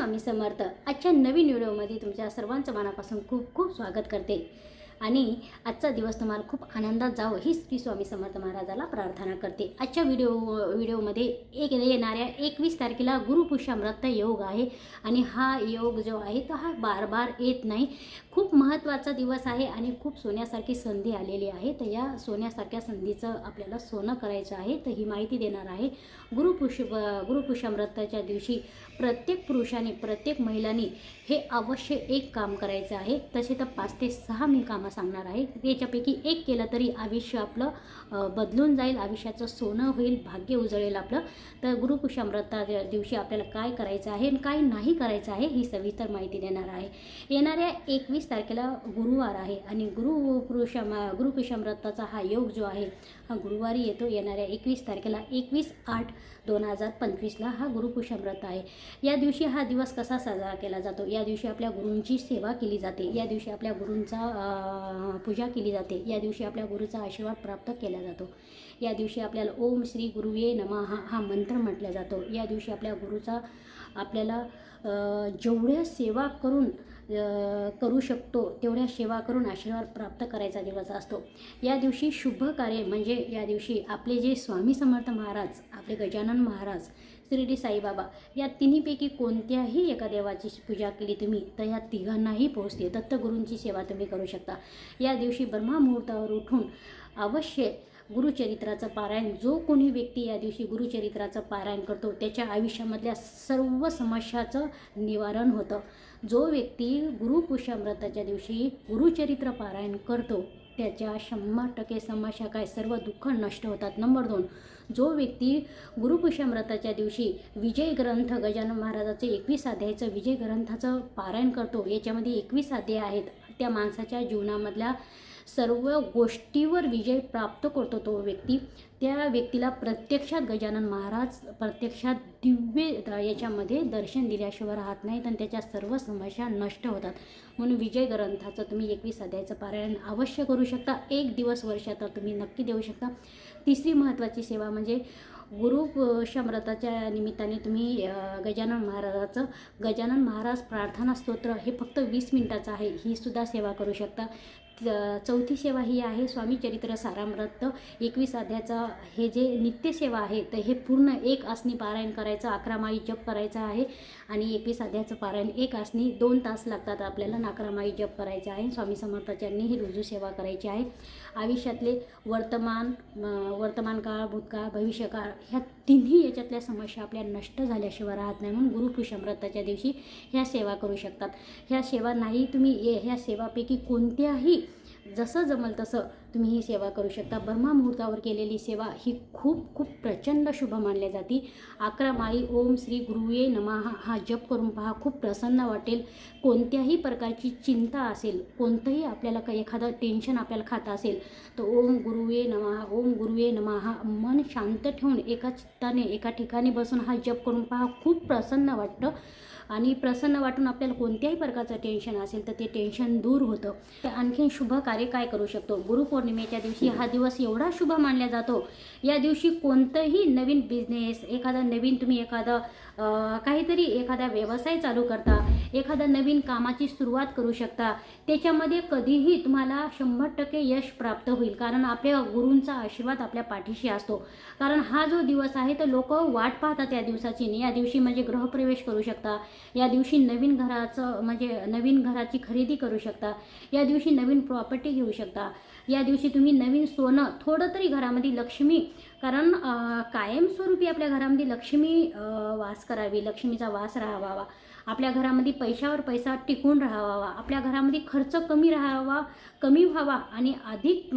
स्वामी समर्थ. आजच्या नवीन व्हिडिओमध्ये तुमच्या सर्वांचं मनापासून खूप खूप स्वागत करते. आणि आजचा दिवस तुम्हाला खूप आनंदात जावं ही श्री स्वामी समर्थ महाराजाला प्रार्थना करते. आजच्या व्हिडिओ व्हिडिओमध्ये एक येणाऱ्या एकवीस तारखेला गुरुपुषामृत योग आहे आणि हा योग जो आहे तो हा बार बार येत नाही. खूप महत्त्वाचा दिवस आहे आणि खूप सोन्यासारखी संधी आलेली आहे. तर या सोन्यासारख्या संधीचं आपल्याला सोनं करायचं आहे तर ही माहिती देणार आहे. गुरुपुष गुरुपुषामृताच्या दिवशी प्रत्येक पुरुषाने प्रत्येक महिलांनी हे अवश्य एक काम करायचं आहे. तसे तर पाच ते सहा मी कामं सांगणार आहे. याच्यापैकी एक केलं तरी आयुष्य आपलं बदलून जाईल. आयुष्याचं सोनं होईल भाग्य उजळेल आपलं. तर गुरुकुशामृता दिवशी आपल्याला काय करायचं आहे आणि काय नाही करायचं आहे ही सविस्तर माहिती देणार आहे. येणाऱ्या एकवीस तारखेला गुरुवार आहे आणि गुरुपुरुषाम गुरुकुशामृताचा हा योग जो आहे हा गुरुवारी येतो. येणाऱ्या एकवीस तारखेला एकवीस आठ दोन हजार पंचवीसला हा गुरुकुशामृत आहे. या दिवशी हा दिवस कसा साजरा केला जातो? या दिवशी आपल्या गुरूंची सेवा केली जाते. या दिवशी आपल्या गुरूंचा पूजा केली जाते. या दिवशी आपल्या गुरुचा आशीर्वाद प्राप्त केला जातो. या दिवशी आपल्याला ओम श्री गुरुवे नमा हा हा मंत्र म्हटला जातो. या दिवशी आपल्या गुरुचा आपल्याला जेवढ्या सेवा करून करू शकतो तेवढ्या सेवा करून आशीर्वाद प्राप्त करायचा दिवस असतो. या दिवशी शुभ कार्य म्हणजे या दिवशी आपले जे स्वामी समर्थ महाराज आपले गजानन महाराज शिर्डी साईबाबा. या तिन्हीपैकी कोणत्याही एका देवाची पूजा केली तुम्ही तर या तिघांनाही पोहोचते दत्तगुरूंची सेवा तुम्ही करू शकता. या दिवशी ब्रह्मामुहूर्तावर उठून अवश्य गुरुचरित्राचं पारायण जो कोणी व्यक्ती या दिवशी गुरुचरित्राचं पारायण करतो त्याच्या आयुष्यामधल्या सर्व समस्याचं निवारण होतं. जो व्यक्ती गुरुपुष्यामृताच्या दिवशी गुरुचरित्र पारायण करतो त्याच्या शंभर टक्के समस्या काय सर्व दुःख नष्ट होतात. नंबर दोन जो व्यक्ती गुरुपुषामृताच्या दिवशी विजय ग्रंथ गजानन महाराजाचे एकवीस अध्यायाचं विजय ग्रंथाचं पारायण करतो याच्यामध्ये एकवीस अध्याय आहेत. त्या माणसाच्या जीवनामधल्या सर्व गोष्टीवर विजय प्राप्त करतो तो व्यक्ती. त्या व्यक्तीला प्रत्यक्षात गजानन महाराज प्रत्यक्षात दिव्य याच्यामध्ये दर्शन दिल्याशिवाय राहत नाहीत आणि त्याच्या सर्व समस्या नष्ट होतात. म्हणून विजय ग्रंथाचं तुम्ही एकवीस अध्यायाचं पारायण अवश्य करू शकता. एक दिवस वर्षात तुम्ही नक्की देऊ शकता. तिसरी महत्त्वाची सेवा म्हणजे गुरु शम्रताच्या निमित्ताने तुम्ही गजानन महाराजाचं गजानन महाराज प्रार्थना स्तोत्र हे फक्त वीस मिनिटाचं आहे. ही सुद्धा सेवा करू शकता. चौथी सेवा ही आहे स्वामी चरित्र सारामृत. एकवीस अध्यायाचा हे जे नित्यसेवा आहे तर हे पूर्ण एक आसनी पारायण करायचं अकरामाई जप करायचा आहे. आणि एकवीस अध्याचं पारायण एक आसनी दोन तास लागतात आपल्याला नाकरामाई जप करायचं आहे. स्वामी समर्थाच्यांनी ही रुजू सेवा करायची आहे. आयुष्यातले वर्तमान वर्तमान काळ भूतकाळ भविष्यकाळ ह्या तिन्ही याच्यातल्या समस्या आपल्या नष्ट झाल्याशिवाय राहत नाही. म्हणून गुरुपुषामृताच्या दिवशी ह्या सेवा करू शकतात. ह्या सेवा नाही तुम्ही ए- ह्या सेवापैकी कोणत्याही जसं जमल तसं तुम्ही ही सेवा करू शकता. ब्रह्मा मुहूर्तावर केलेली सेवा ही खूप खूप प्रचंड शुभ मानल्या जाते. अकरा माळी ओम श्री गुरुवे नमः. हा जप करून पहा खूप प्रसन्न वाटेल. कोणत्याही प्रकारची चिंता असेल कोणतंही आपल्याला काही एखादं टेन्शन आपल्याला खातं असेल तर ओम गुरुवे नमः ओम गुरुवे नमः. मन शांत ठेवून एका चित्ताने एका ठिकाणी बसून हा जप करून पहा खूप प्रसन्न वाटतं. आणि प्रसन्न वाटून आपल्याला कोणत्याही प्रकारचं टेन्शन असेल तर ते टेन्शन दूर होतं. तर आणखीन शुभ कार्य काय करू शकतो? गुरुपौर्णिमेच्या दिवशी हा दिवस एवढा शुभ मानला जातो. या दिवशी कोणतंही नवीन बिझनेस एखादा नवीन तुम्ही एखादं काहीतरी एखादा व्यवसाय चालू करता एखादा नवीन कामाची सुरुवात करू शकता. त्याच्यामध्ये कधीही तुम्हाला शंभर टक्के यश प्राप्त होईल. कारण आपल्या गुरूंचा आशीर्वाद आपल्या पाठीशी असतो. कारण हा जो दिवस आहे तर लोक वाट पाहतात या दिवसाची या दिवशी म्हणजे ग्रहप्रवेश करू शकता. या दिवशी नवीन घराचं म्हणजे नवीन घराची खरेदी करू शकता. या दिवशी नवीन प्रॉपर्टी घेऊ शकता. या दिवशी तुम्ही नवीन सोनं थोडं तरी घरामध्ये लक्ष्मी कारण कायमस्वरूपी आपल्या घरामध्ये लक्ष्मी वास करावी लक्ष्मीचा वास राहावा. आपल्या घरामध्ये पैशावर पैसा टिकून राहावा. आपल्या घरामध्ये खर्च कमी राहावा कमी व्हावा आणि अधिक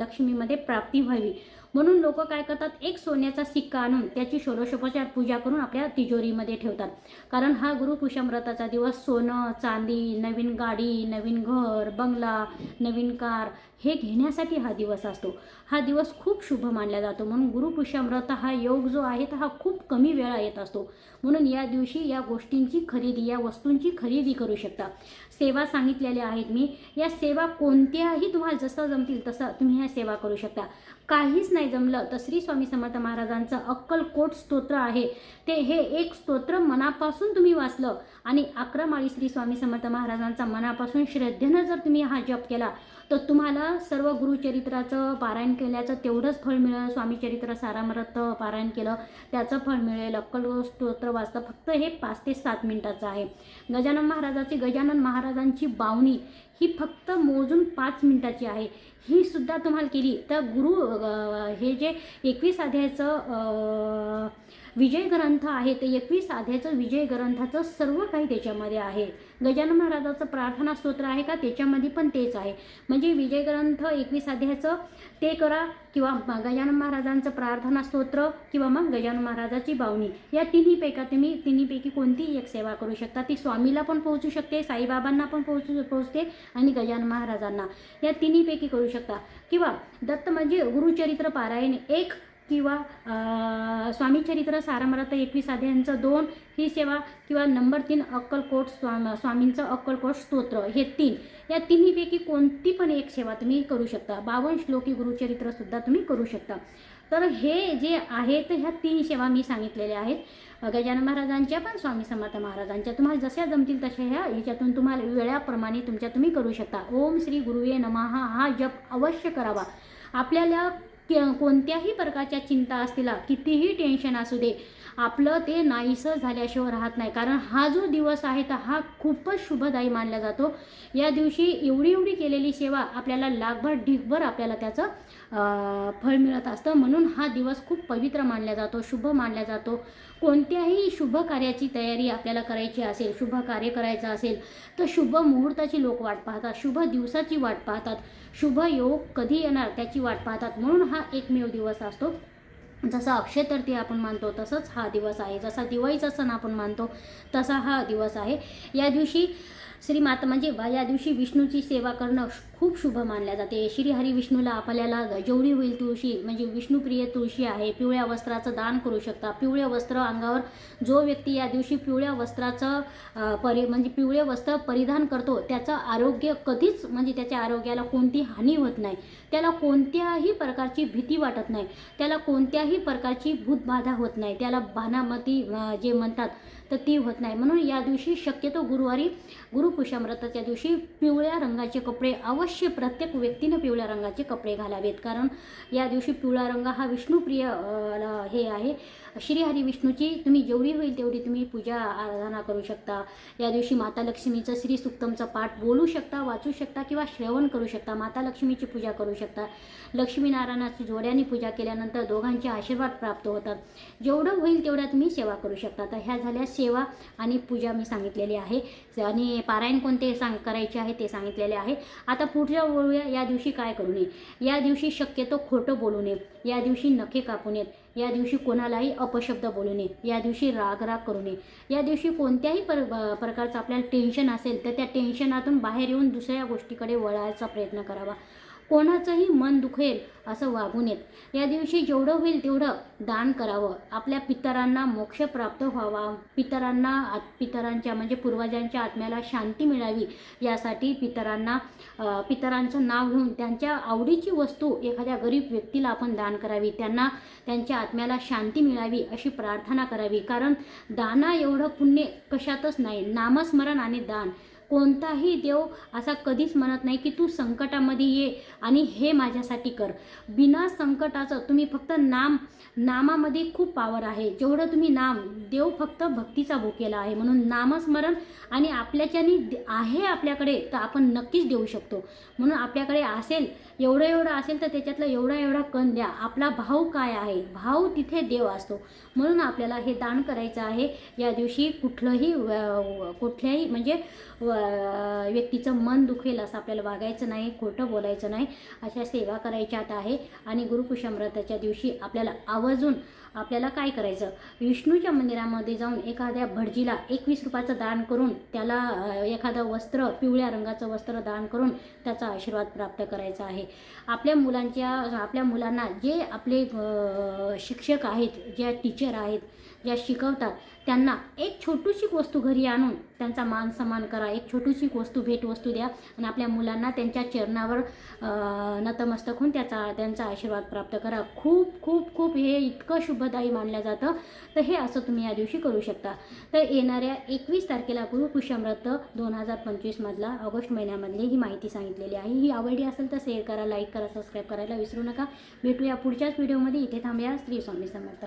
लक्ष्मीमध्ये प्राप्ती व्हावी. म्हणून लोक काय करतात? एक सोन्याचा सिक्का आणून त्याची षोडशोपचार पूजा करून आपल्या तिजोरीमध्ये ठेवतात. कारण हा गुरुपुषामृताचा दिवस सोनं चांदी नवीन गाडी नवीन घर बंगला नवीन कार हे घेण्यासाठी हा दिवस असतो. हा दिवस खूप शुभ मानला जातो. म्हणून गुरुपुषामृत हा योग जो आहे तर हा खूप कमी वेळा येत असतो. म्हणून या दिवशी या गोष्टींची खरेदी या वस्तूंची खरेदी करू शकता. सेवा सांगितलेल्या आहेत मी. या सेवा कोणत्याही तुम्हाला जसं जमतील तसं तुम्ही ह्या सेवा करू शकता. काहीच नाही जमलं. तर श्री स्वामी समर्थ महाराजांचं अक्कलकोट स्तोत्र आहे. ते हे एक स्तोत्र मनापासून तुम्ही वाचलं. आणि अकरा माळी श्री स्वामी समर्थ महाराजांचा मनापासून श्रद्धेनं जर तुम्ही हा जप केला तर तुम्हाला सर्व गुरुचरित्राचं पारायण केल्याचं तेवढंच फळ मिळेल. स्वामीचरित्र सारामृत पारायण केलं त्याचं फळ मिळेल. अक्कल स्तोत्र वाचतं फक्त हे पाच ते सात मिनिटाचं आहे. गजानन महाराजाची गजानन महाराजांची बावणी ही फक्त मोजून पाच मिनटाची आहे. ही सुद्धा तुम्हाला केली. तर गुरु हे जे एकवीस अध्यायाचं विजय ग्रंथ आहे ते एकवीस अध्यायाचं विजय ग्रंथाचं सर्व काही त्याच्यामध्ये आहे. गजानन महाराजाचं प्रार्थना स्तोत्र आहे का? त्याच्यामध्ये पण तेच आहे. म्हणजे विजय ग्रंथ एकवीस अध्यायाचं ते करा किंवा गजानन महाराजांचं प्रार्थना स्तोत्र किंवा मग गजानन महाराजाची बावणी. या तिन्हीपैका तुम्ही तिन्हीपैकी कोणतीही एक सेवा करू शकता. ती स्वामीला पण पोहोचू शकते साईबाबांना पण पोहोचू पोहोचते आणि गजानन महाराजांना. या तिन्हीपैकी करू शकता. किंवा दत्त म्हणजे गुरुचरित्र पारायण एक किंवा स्वामीचरित्र सारामृत एकवीस अध्यायांचं दोन ही सेवा किंवा नंबर तीन अक्कलकोट स्वाम स्वामींचं अक्कलकोट स्तोत्र हे तीन. या तिन्हीपैकी कोणती पण एक सेवा तुम्ही करू शकता. बावन्न श्लोकी गुरुचरित्रसुद्धा तुम्ही करू शकता. तर हे जे आहेत ह्या तीन सेवा मी सांगितलेल्या आहेत. गजानन महाराजांच्या पण स्वामी समर्थ महाराजांच्या. तुम्हाला जशा जमतील तशा ह्या ह्याच्यातून तुम्हाला वेळाप्रमाणे तुमच्या तुम्ही करू शकता. ओम श्री गुरुये नमः. हा जप अवश्य करावा. आपल्याला कोणत्याही प्रकारच्या चिंता असतील कितीही टेन्शन असू दे आपलं ते नाहीसं झाल्याशिवाय राहत नाही. कारण हा जो दिवस आहे तर हा खूपच शुभदायी मानला जातो. या दिवशी एवढी एवढी केलेली सेवा आपल्याला लाखभर ढीकभर आपल्याला त्याचं फळ मिळत असतं. म्हणून हा दिवस खूप पवित्र मानला जातो शुभ मानला जातो. कोणत्याही शुभ कार्याची तयारी आपल्याला करायची असेल शुभ कार्य करायचं असेल तर शुभ मुहूर्ताची लोक वाट पाहतात शुभ दिवसाची वाट पाहतात शुभ योग कधी येणार त्याची वाट पाहतात. म्हणून हा एकमेव दिवस असतो. जसा अक्षय तृतीया आपण मानतो तसंच हा दिवस आहे. जसा दिवाळीचा सण आपण मानतो तसा हा दिवस आहे. या दिवशी श्रीमाता म्हणजे या दिवशी विष्णूची सेवा करणं खूप शुभ मानल्या जाते. श्री हरी विष्णूला आपल्याला जेवढी होईल तुळशी म्हणजे विष्णुप्रिय तुळशी आहे पिवळ्या वस्त्राचं दान करू शकता. पिवळे वस्त्र अंगावर जो व्यक्ती या दिवशी पिवळ्या वस्त्राचं परि म्हणजे पिवळे वस्त्र परिधान करतो त्याचं आरोग्य कधीच म्हणजे त्याच्या आरोग्याला कोणती हानी होत नाही. त्याला कोणत्याही प्रकारची भीती वाटत नाही. त्याला कोणत्याही प्रकारची भूतबाधा होत नाही. त्याला भानामती जे म्हणतात तर ती होत नाही. म्हणून या दिवशी शक्यतो गुरुवारी गुरु गुरुपुषामृताच्या दिवशी पिवळ्या रंगाचे कपडे अवश्य प्रत्येक व्यक्तीनं पिवळ्या रंगाचे कपडे घालावेत. कारण या दिवशी पिवळा रंग हा विष्णुप्रिय हे आहे. श्रीहरी विष्णूची तुम्ही जेवढी होईल तेवढी तुम्ही पूजा आराधना करू शकता. या दिवशी माता लक्ष्मीचं श्री सुक्तमचा पाठ बोलू शकता वाचू शकता किंवा श्रवण करू शकता. माता लक्ष्मीची पूजा करू शकता. लक्ष्मीनारायणाची जोड्याने पूजा केल्यानंतर दोघांचे आशीर्वाद प्राप्त होतात. जेवढं होईल तेवढ्या तुम्ही सेवा करू शकता. तर ह्या झाल्या सेवा आणि पूजा मी सांगितलेली आहे. आणि पारायण कोणते सांग करायचे आहे ते सांगितलेले आहे. आता पुढच्या बोलूया या दिवशी काय करू नये? या दिवशी शक्यतो खोटं बोलू नये. या दिवशी नखे कापू नयेत. या दिवशी कोणालाही अपशब्द बोलू नये. या दिवशी राग राग करू नये. या दिवशी कोणत्याही पर प्रकारचं आपल्याला टेन्शन असेल तर त्या टेन्शनातून बाहेर येऊन दुसऱ्या गोष्टीकडे वळायचा प्रयत्न करावा. कोणाचंही मन दुखेल असं वागू नयेत या दिवशी जेवढं होईल तेवढं दान करावं. आपल्या पितरांना मोक्ष प्राप्त व्हावा. पितरांना पितरांच्या म्हणजे पूर्वजांच्या आत्म्याला शांती मिळावी. यासाठी पितरांना पितरांचं नाव घेऊन त्यांच्या आवडीची वस्तू एखाद्या गरीब व्यक्तीला आपण दान करावी. त्यांना त्यांच्या आत्म्याला शांती मिळावी अशी प्रार्थना करावी. कारण दाना एवढं पुण्य कशातच नाही. नामस्मरण आणि दान. कोणताही देव असा कधीच म्हणत नाही की तू संकटामध्ये ये आणि हे माझ्यासाठी कर. बिना संकटाचं तुम्ही फक्त नाम नामामध्ये खूप पावर आहे. जेवढं तुम्ही नाम देव फक्त भक्तीचा भोकेला आहे. म्हणून नामस्मरण आणि आपल्याच्यानी आहे आपल्याकडे तर आपण नक्कीच देऊ शकतो. म्हणून आपल्याकडे असेल एवढं एवढं असेल तर त्याच्यातलं एवढा एवढा कण द्या. आपला भाव काय आहे? भाव तिथे देव असतो. म्हणून आपल्याला हे दान करायचं आहे. या दिवशी कुठलंही कुठल्याही म्हणजे व- व्यक्तीचं मन दुखेल असं आपल्याला वागायचं नाही खोटं बोलायचं नाही. अशा सेवा करायच्यात आहे. आणि गुरुपुषामृताच्या दिवशी आपल्याला आवर्जून आपल्याला काय करायचं? विष्णूच्या मंदिरामध्ये जाऊन एखाद्या भटजीला एकवीस रुपयाचं दान करून त्याला एखादं वस्त्र पिवळ्या रंगाचं वस्त्र दान करून त्याचा आशीर्वाद प्राप्त करायचा आहे. आपल्या मुलांच्या आपल्या मुलांना जे आपले शिक्षक आहेत ज्या टीचर आहेत ज्या शिकवतात. त्यांना एक छोटीशी वस्तू घरी आणून त्यांचा मान सन्मान करा. एक छोटूशीक वस्तू भेटवस्तू द्या आणि आपल्या मुलांना त्यांच्या चरणावर नतमस्तक होऊन त्याचा त्यांचा आशीर्वाद प्राप्त करा. खूप खूप खूप हे इतकं शुभदायी मानलं जातं. तर हे असं तुम्ही या दिवशी करू शकता. तर येणाऱ्या एकवीस तारखेला गुरुपुष्यमृत दोन हजार पंचवीसमधला ऑगस्ट महिन्यामधली ही माहिती सांगितलेली आहे. ही आवडली असेल तर शेअर करा लाईक करा सबस्क्राईब करायला विसरू नका. भेटूया पुढच्याच व्हिडिओमध्ये इथे थांबूया. श्री स्वामी समर्थ.